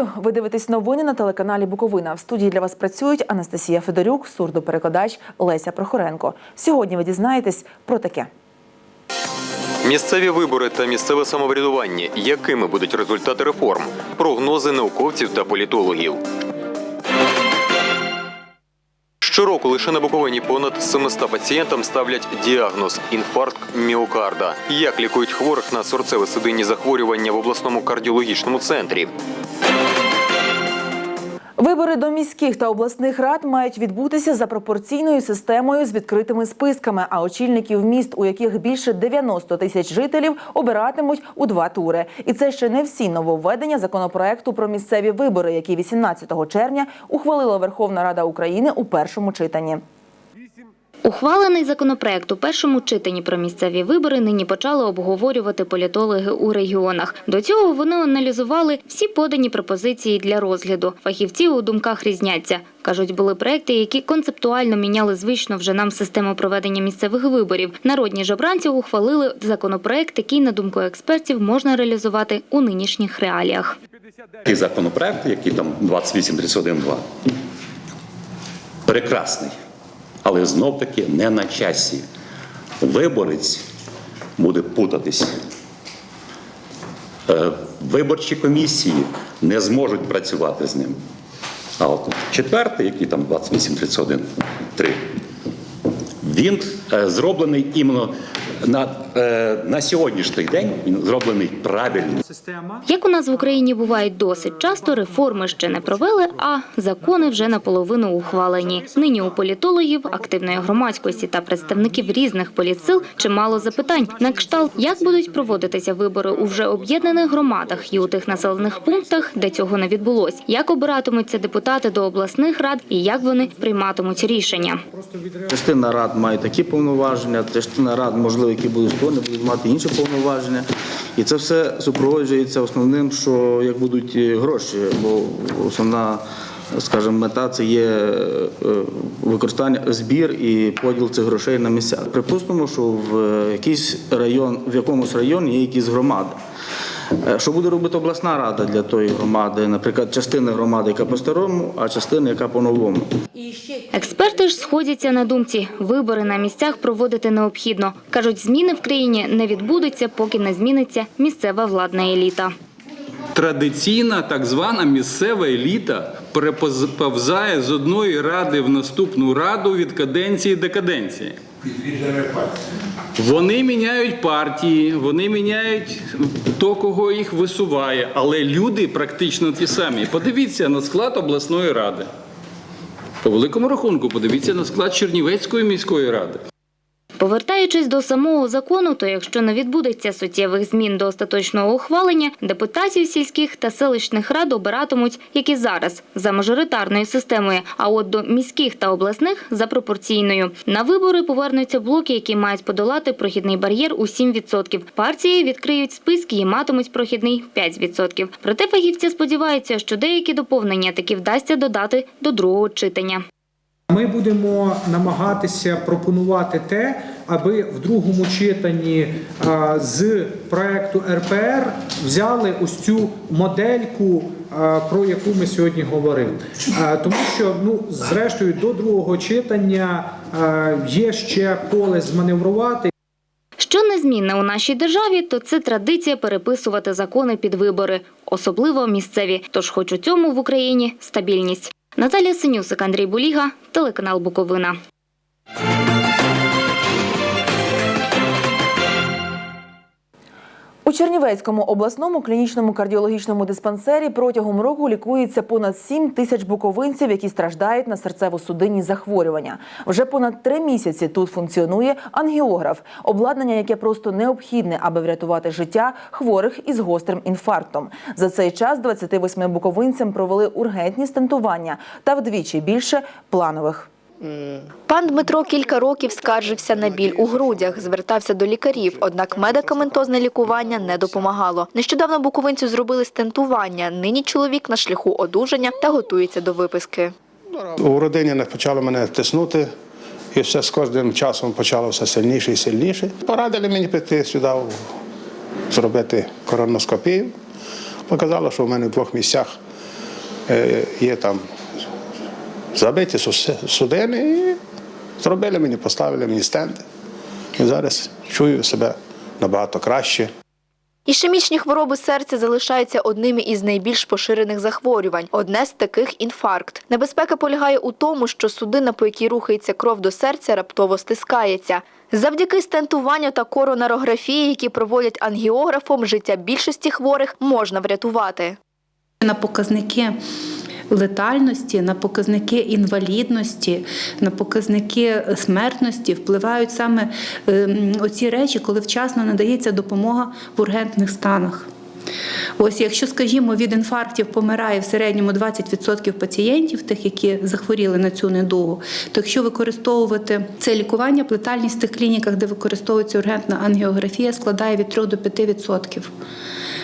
Вітаю! Ви дивитесь новини на телеканалі Буковина. В студії для вас працюють Анастасія Федорюк, сурдоперекладач Леся Прохоренко. Сьогодні ви дізнаєтесь про таке. Місцеві вибори та місцеве самоврядування. Якими будуть результати реформ? Прогнози науковців та політологів. Щороку лише на Буковині понад 700 пацієнтам ставлять діагноз інфаркт міокарда. Як лікують хворих на серцево-судинні захворювання в обласному кардіологічному центрі? Вибори до міських та обласних рад мають відбутися за пропорційною системою з відкритими списками. А очільників міст, у яких більше 90 тисяч жителів, обиратимуть у два тури. І це ще не всі нововведення законопроекту про місцеві вибори, які 18 червня ухвалила Верховна Рада України у першому читанні. Ухвалений законопроект у першому читанні про місцеві вибори нині почали обговорювати політологи у регіонах. До цього вони аналізували всі подані пропозиції для розгляду. Фахівці у думках різняться. Кажуть, були проекти, які концептуально міняли звичну вже нам систему проведення місцевих виборів. Народні ж обранці ухвалили законопроект, який, на думку експертів, можна реалізувати у нинішніх реаліях. Такий законопроект, який там 2831.2, прекрасний, але знов таки не на часі. Виборець буде путатись. Е, Виборчі комісії не зможуть працювати з ним. А от четвертий, який там 2831.3, він е, зроблений іменно на, е, на сьогоднішній день, він зроблений правильно. Як у нас в Україні бувають досить часто, реформи ще не провели, а закони вже наполовину ухвалені. Нині у політологів, активної громадськості та представників різних політсил чимало запитань на кшталт, як будуть проводитися вибори у вже об'єднаних громадах і у тих населених пунктах, де цього не відбулось, як обиратимуться депутати до обласних рад і як вони прийматимуть рішення. Частина рад має такі повноваження, частина рад, можливо, які будуть склонні, будуть мати інші повноваження. І це все супроводжується основним, що як будуть е, гроші, бо основна, скажімо, мета це є е, використання збір і поділ цих грошей на місця. Припустимо, що в е, якийсь район, в якомусь районі є якісь громади. Е, Що буде робити обласна рада для тої громади? Наприклад, частина громади, яка по-старому, а частина, яка по-новому. Експерти ж сходяться на думці, вибори на місцях проводити необхідно. Кажуть, зміни в країні не відбудуться, поки не зміниться місцева владна еліта. Традиційна так звана місцева еліта переповзає з одної ради в наступну раду від каденції до каденції. Вони міняють партії, вони міняють то, кого їх висуває, але люди практично ті самі. Подивіться на склад обласної ради. По великому рахунку, подивіться на склад Чернівецької міської ради. Повертаючись до самого закону, то якщо не відбудеться суттєвих змін до остаточного ухвалення, депутатів сільських та селищних рад обиратимуть, як і зараз, за мажоритарною системою, а от до міських та обласних за пропорційною. На вибори повернуться блоки, які мають подолати прохідний бар'єр у 7%. Партії відкриють списки і матимуть прохідний 5%. Проте фахівці сподіваються, що деякі доповнення таки вдасться додати до другого читання. Ми будемо намагатися пропонувати те, аби в другому читанні з проекту РПР взяли ось цю модельку, про яку ми сьогодні говорили. Тому що, ну, зрештою, до другого читання є ще поле зманеврувати. Що незмінне у нашій державі, то це традиція переписувати закони під вибори, особливо місцеві. Тож, хоч у цьому в Україні стабільність. Наталія Синюсик, Андрій Буліга, телеканал Буковина. У Чернівецькому обласному клінічному кардіологічному диспансері протягом року лікується понад 7 тисяч буковинців, які страждають на серцево-судинні захворювання. Вже понад три місяці тут функціонує ангіограф, обладнання, яке просто необхідне, аби врятувати життя хворих із гострим інфарктом. За цей час 28 буковинцям провели ургентні стентування та вдвічі більше планових. Пан Дмитро кілька років скаржився на біль у грудях, звертався до лікарів, однак медикаментозне лікування не допомагало. Нещодавно буковинцю зробили стентування. Нині чоловік на шляху одужання та готується до виписки. У родині почало мене тиснути, і все з кожним часом почало все сильніше і сильніше. Порадили мені піти сюди зробити короноскопію. Показало, що в мене в двох місцях е, є там забиті судини і зробили мені, поставили мені стенди. І зараз чую себе набагато краще. Ішемічні хвороби серця залишаються одними із найбільш поширених захворювань. Одне з таких інфаркт. Небезпека полягає у тому, що судина, по якій рухається кров до серця, раптово стискається. Завдяки стентуванню та коронарографії, які проводять ангіографом, життя більшості хворих можна врятувати. на показники летальності, на показники інвалідності, на показники смертності впливають саме ем, оці речі, коли вчасно надається допомога в ургентних станах. Ось, якщо, скажімо, від інфарктів помирає в середньому 20% пацієнтів, тих, які захворіли на цю недугу, то якщо використовувати це лікування, летальність в тих клініках, де використовується ургентна ангіографія, складає від 3 до 5%.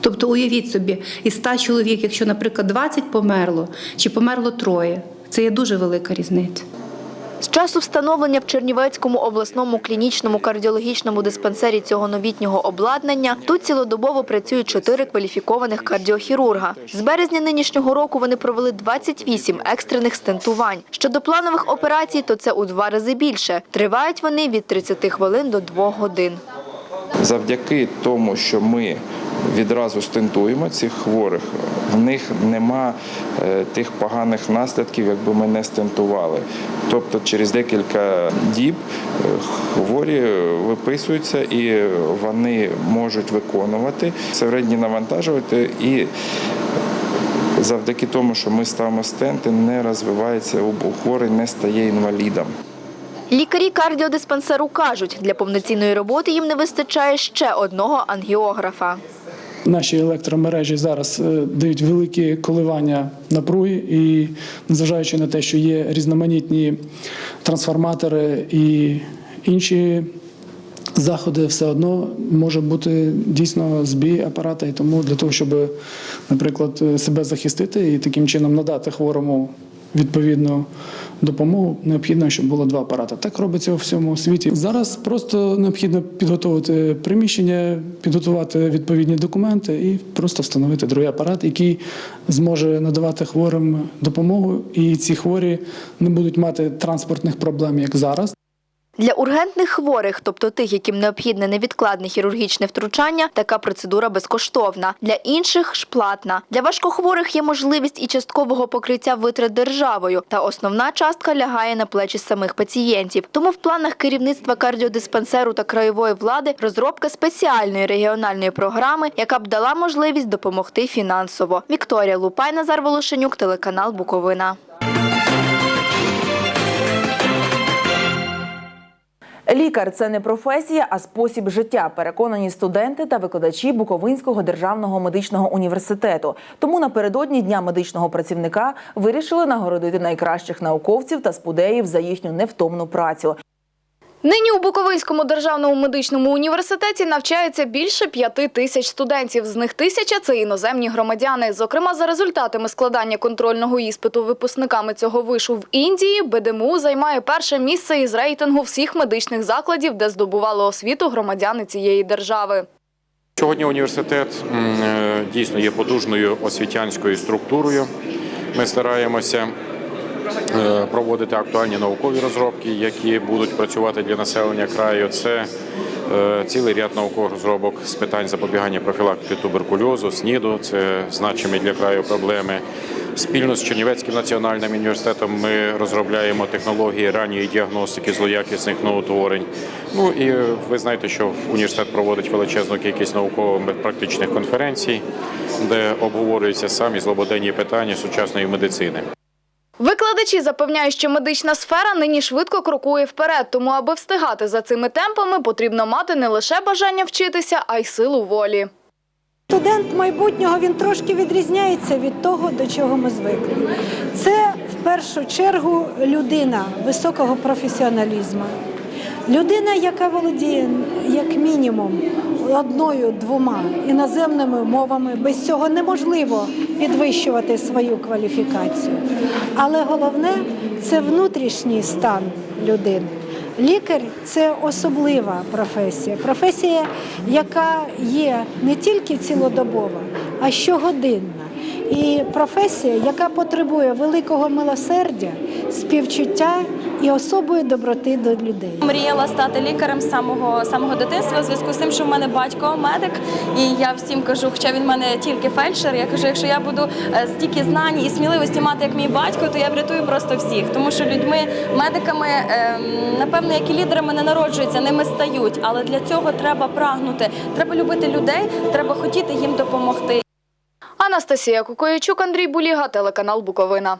Тобто уявіть собі, із 100 чоловік, якщо, наприклад, 20 померло, чи померло троє, це є дуже велика різниця. З часу встановлення в Чернівецькому обласному клінічному кардіологічному диспансері цього новітнього обладнання тут цілодобово працюють чотири кваліфікованих кардіохірурга. З березня нинішнього року вони провели 28 екстрених стентувань. Щодо планових операцій, то це у два рази більше. Тривають вони від 30 хвилин до 2 годин. Завдяки тому, що ми відразу стентуємо цих хворих, в них нема е, тих поганих наслідків, якби ми не стентували. Тобто через декілька діб е, хворі виписуються і вони можуть виконувати середні навантажувати і завдяки тому, що ми ставимо стенти, не розвивається хворий, не стає інвалідом. Лікарі кардіодиспансеру кажуть, для повноцінної роботи їм не вистачає ще одного ангіографа. Наші електромережі зараз е, дають великі коливання напруги, і незважаючи на те, що є різноманітні трансформатори і інші заходи, все одно може бути дійсно збій апарата. І тому для того, щоб, наприклад, е, себе захистити і таким чином надати хворому відповідну допомогу, необхідно, щоб було два апарати. Так робиться у всьому світі. Зараз просто необхідно підготувати приміщення, підготувати відповідні документи і просто встановити другий апарат, який зможе надавати хворим допомогу, і ці хворі не будуть мати транспортних проблем, як зараз. Для ургентних хворих, тобто тих, яким необхідне невідкладне хірургічне втручання, така процедура безкоштовна. Для інших ж платна. Для важкохворих є можливість і часткового покриття витрат державою, та основна частка лягає на плечі самих пацієнтів. Тому в планах керівництва кардіодиспансеру та краєвої влади розробка спеціальної регіональної програми, яка б дала можливість допомогти фінансово. Вікторія Лупай, Назар Волошенюк, телеканал Буковина. Лікар це не професія, а спосіб життя. Переконані студенти та викладачі Буковинського державного медичного університету. Тому напередодні дня медичного працівника вирішили нагородити найкращих науковців та спудеїв за їхню невтомну працю. Нині у Буковинському державному медичному університеті навчається більше п'яти тисяч студентів. З них тисяча – це іноземні громадяни. Зокрема, за результатами складання контрольного іспиту випускниками цього вишу в Індії, БДМУ займає перше місце із рейтингу всіх медичних закладів, де здобували освіту громадяни цієї держави. Сьогодні університет е, дійсно є потужною освітянською структурою. Ми стараємося проводити актуальні наукові розробки, які будуть працювати для населення краю. Це е, цілий ряд наукових розробок з питань запобігання профілактики туберкульозу, СНІДу. Це значимі для краю проблеми. Спільно з Чернівецьким національним університетом ми розробляємо технології ранньої діагностики злоякісних новоутворень. Ну і е, ви знаєте, що університет проводить величезну кількість науково-практичних конференцій, де обговорюються самі злободенні питання сучасної медицини. Викладачі запевняють, що медична сфера нині швидко крокує вперед, тому аби встигати за цими темпами, потрібно мати не лише бажання вчитися, а й силу волі. Студент майбутнього він трошки відрізняється від того, до чого ми звикли. Це в першу чергу людина високого професіоналізму. Людина, яка володіє як мінімум одною двома іноземними мовами, без цього неможливо підвищувати свою кваліфікацію. Але головне це внутрішній стан людини. Лікар це особлива професія, професія, яка є не тільки цілодобова, а щогодинна. і професія, яка потребує великого милосердя, співчуття і особої доброти до людей. Мріяла стати лікарем з самого самого дитинства в зв'язку з тим, що в мене батько медик, і я всім кажу, хоча він в мене тільки фельдшер. Я кажу, якщо я буду е, стільки знань і сміливості мати, як мій батько, то я врятую просто всіх. Тому що людьми, медиками, ем, напевно, як і лідерами не народжуються, ними стають. Але для цього треба прагнути. Треба любити людей, треба хотіти їм допомогти. Анастасія Кукоячук, Андрій Буліга, телеканал Буковина.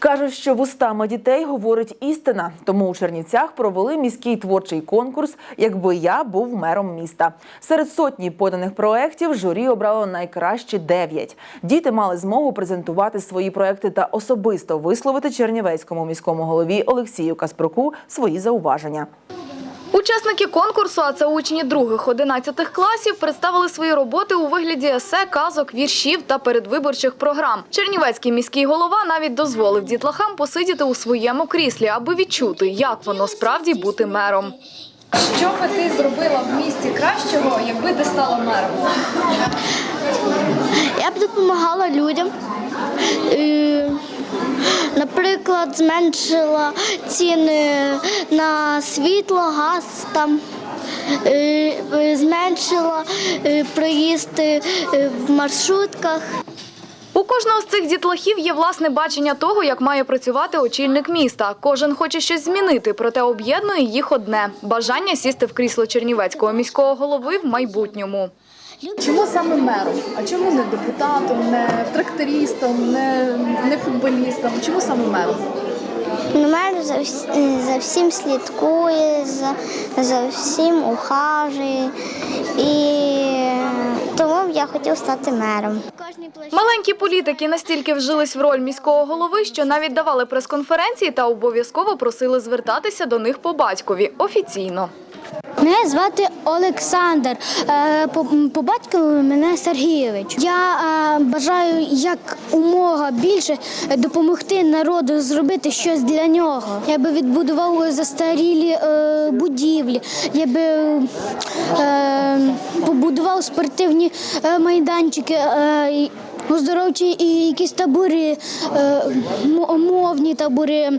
Кажуть, що вустами дітей говорить істина. Тому у Чернівцях провели міський творчий конкурс Якби я був мером міста. Серед сотні поданих проєктів журі обрало найкращі дев'ять. Діти мали змогу презентувати свої проекти та особисто висловити чернівецькому міському голові Олексію Каспруку свої зауваження. Учасники конкурсу, а це учні других-одинадцятих класів, представили свої роботи у вигляді есе, казок, віршів та передвиборчих програм. Чернівецький міський голова навіть дозволив дітлахам посидіти у своєму кріслі, аби відчути, як воно справді бути мером. Що би ти зробила в місті кращого, якби ти стала мером? Я б допомагала людям. Наприклад, зменшила ціни на світло, газ там. е, е, Зменшила е, проїзд е, в маршрутках. У кожного з цих дітлахів є власне бачення того, як має працювати очільник міста. Кожен хоче щось змінити, проте об'єднує їх одне бажання сісти в крісло Чернівецького міського голови в майбутньому. Чому саме мером? А чому не депутатом, не трактористом, не, не футболістом? Чому саме мером? Мер за, за всім слідкує, за, за всім ухажує. І тому я хотів стати мером. Маленькі політики настільки вжились в роль міського голови, що навіть давали прес-конференції та обов'язково просили звертатися до них по батькові офіційно. Мене звати Олександр. Е, По, батькові мене Сергійович. Я е, бажаю як умога більше допомогти народу зробити щось для нього. Я би відбудував застарілі е, будівлі, я би побудував спортивні майданчики. І Оздоровчі і якісь табори, е, мовні табори,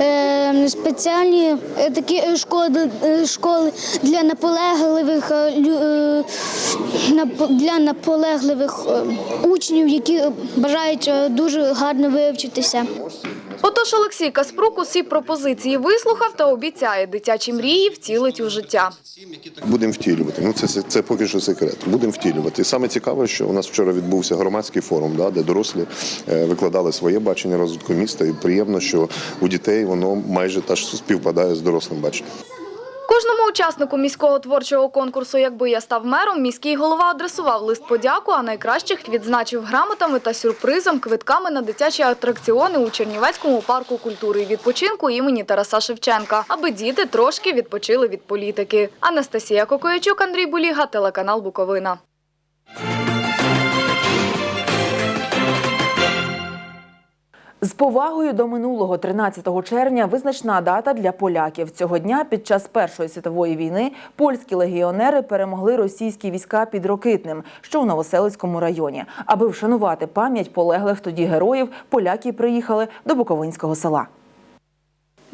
е, спеціальні е, такі школи, школи для наполегливих лю- для наполегливих учнів, які бажають дуже гарно вивчитися. Отож Олексій Каспрук усі пропозиції вислухав та обіцяє, дитячі мрії втілить у життя. Будемо втілювати. Ну це, це, це поки що секрет. Будемо втілювати. І саме цікаве, що у нас вчора відбувся громадський форум, да, де дорослі е, викладали своє бачення розвитку міста. І приємно, що у дітей воно майже теж співпадає з дорослим баченням. Кожному учаснику міського творчого конкурсу Якби я став мером, міський голова адресував лист подяку, а найкращих відзначив грамотами та сюрпризом, квитками на дитячі атракціони у Чернівецькому парку культури і відпочинку імені Тараса Шевченка, аби діти трошки відпочили від політики. Анастасія Кокоячук, Андрій Буліга, телеканал Буковина. З повагою до минулого 13 червня визначна дата для поляків. Цього дня під час Першої світової війни польські легіонери перемогли російські війська під Рокитним, що в Новоселицькому районі. Аби вшанувати пам'ять полеглих тоді героїв, поляки приїхали до Буковинського села.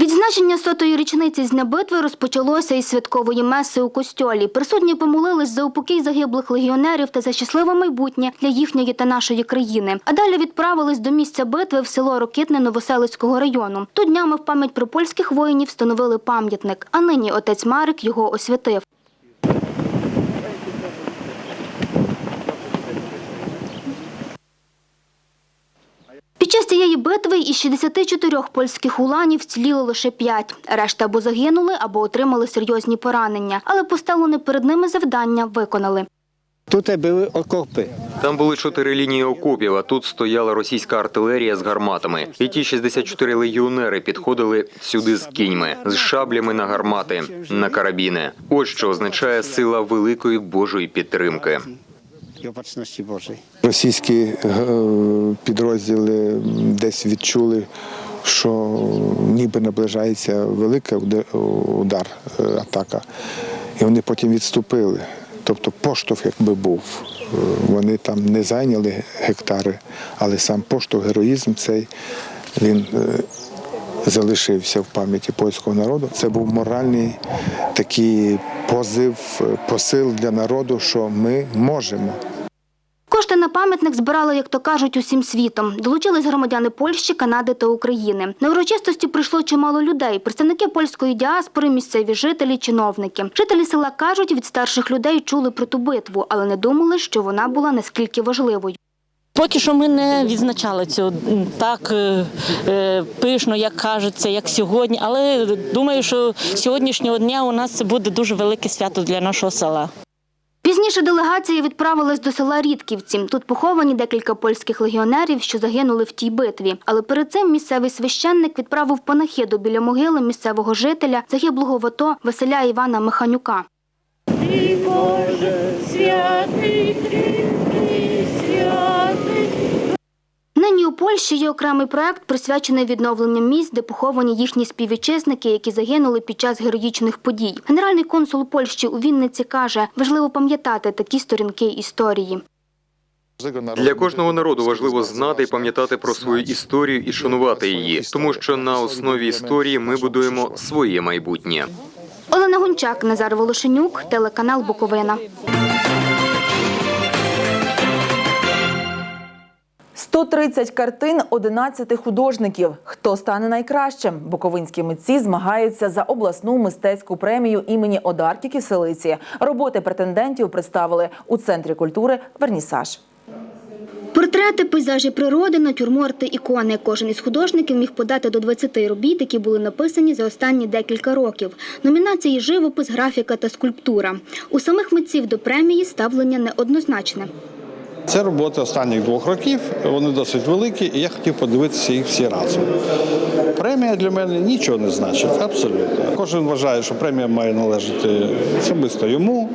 Відзначення сотої річниці з дня битви розпочалося із святкової меси у костьолі. Присутні помолились за упокій загиблих легіонерів та за щасливе майбутнє для їхньої та нашої країни. А далі відправились до місця битви в село Рокитне Новоселицького району. Тут днями в пам'ять про польських воїнів встановили пам'ятник. А нині отець Марик його освятив. Під час цієї битви із 64 польських уланів вціліли лише 5. Решта або загинули, або отримали серйозні поранення. Але поставлене перед ними завдання виконали. Тут були окопи. Там були чотири лінії окопів, а тут стояла російська артилерія з гарматами. І ті 64 легіонери підходили сюди з кіньми, з шаблями на гармати, на карабіни. Ось що означає сила великої Божої підтримки. І опасності Божої. Російські е, підрозділи десь відчули, що ніби наближається великий удар, е, атака. і вони потім відступили. Тобто поштовх якби був. Е, Вони там не зайняли гектари, але сам поштовх, героїзм цей він залишився в пам'яті польського народу. Це був моральний такий позив, посил для народу, що ми можемо. Кошти на пам'ятник збирали, як то кажуть, усім світом. Долучились громадяни Польщі, Канади та України. На урочистості прийшло чимало людей: представники польської діаспори, місцеві жителі, чиновники. Жителі села кажуть, від старших людей чули про ту битву, але не думали, що вона була наскільки важливою. Поки що ми не відзначали цього так е, е, пишно, як кажеться, як сьогодні. Але думаю, що сьогоднішнього дня у нас це буде дуже велике свято для нашого села. Пізніше делегація відправилась до села Рідківці. Тут поховані декілька польських легіонерів, що загинули в тій битві. Але перед цим місцевий священник відправив панахиду біля могили місцевого жителя, загиблого в АТО Василя Івана Механюка. Нині у Польщі є окремий проект, присвячений відновленню місць, де поховані їхні співвітчизники, які загинули під час героїчних подій. Генеральний консул Польщі у Вінниці каже, важливо пам'ятати такі сторінки історії. Для кожного народу важливо знати і пам'ятати про свою історію і шанувати її, тому що на основі історії ми будуємо своє майбутнє. Олена Гончак, Назар Волошенюк, телеканал Буковина. 130 картин 11 художників. Хто стане найкращим? Буковинські митці змагаються за обласну мистецьку премію імені Одарки Киселиці. Роботи претендентів представили у центрі культури Вернісаж. Портрети, пейзажі природи, натюрморти, ікони. Кожен із художників міг подати до 20 робіт, які були написані за останні декілька років. Номінації живопис, графіка та скульптура. У самих митців до премії ставлення неоднозначне. Це роботи останніх двох років. Вони досить великі, і я хотів подивитися їх всі разом. Премія для мене нічого не значить, абсолютно. Кожен вважає, що премія має належати особисто йому.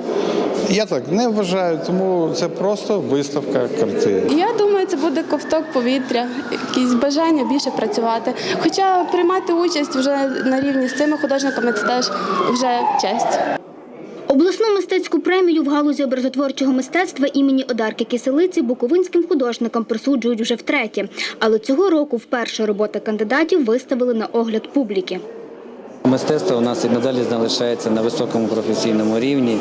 Я так не вважаю, тому це просто виставка картин. Я думаю, це буде ковток повітря, якісь бажання більше працювати. Хоча приймати участь вже на рівні з цими художниками це теж вже честь. Обласну мистецьку премію в галузі образотворчого мистецтва імені Одарки Киселиці буковинським художникам присуджують вже втретє. Але цього року вперше роботи кандидатів виставили на огляд публіки. Мистецтво у нас і надалі залишається на високому професійному рівні.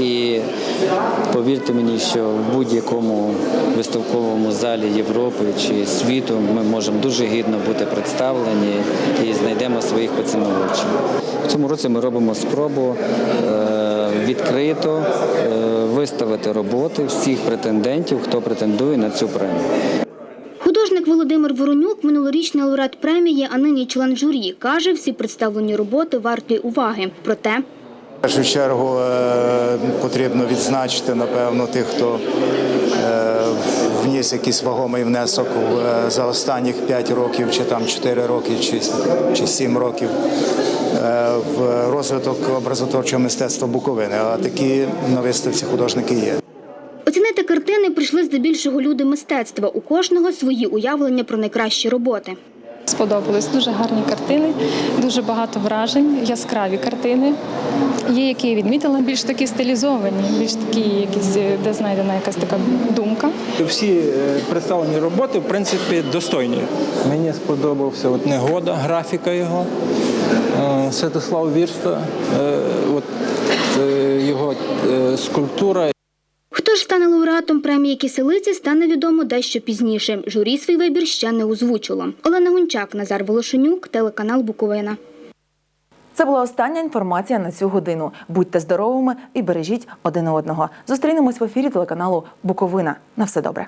І повірте мені, що в будь-якому виставковому залі Європи чи світу ми можемо дуже гідно бути представлені і знайдемо своїх поціновувачів. В цьому році ми робимо спробу е, відкрито е, виставити роботи всіх претендентів, хто претендує на цю премію. Художник Володимир Воронюк, минулорічний лауреат премії, а нині член журі, каже, всі представлені роботи варті уваги. Проте В першу чергу е, потрібно відзначити, напевно, тих, хто е, вніс якийсь вагомий внесок за останніх 5 років, чи там 4 роки, чи, чи 7 років в розвиток образотворчого мистецтва Буковини. А такі на виставці художники є. оцінити картини прийшли здебільшого люди мистецтва. У кожного свої уявлення про найкращі роботи. Сподобались дуже гарні картини, дуже багато вражень, яскраві картини. Є, які я відмітила, більш такі стилізовані, більш такі, якісь, е, де знайдена якась така думка. Всі е, представлені роботи, в принципі, достойні. Мені сподобався от негода, графіка його, е, Святослав Вірста, е, от, е, його е, скульптура. Хто ж стане лауреатом премії Киселиці, стане відомо дещо пізніше. Журі свій вибір ще не озвучило. Олена Гончак, Назар Волошенюк, телеканал Буковина. Це була остання інформація на цю годину. Будьте здоровими і бережіть один одного. Зустрінемось в ефірі телеканалу Буковина. На все добре.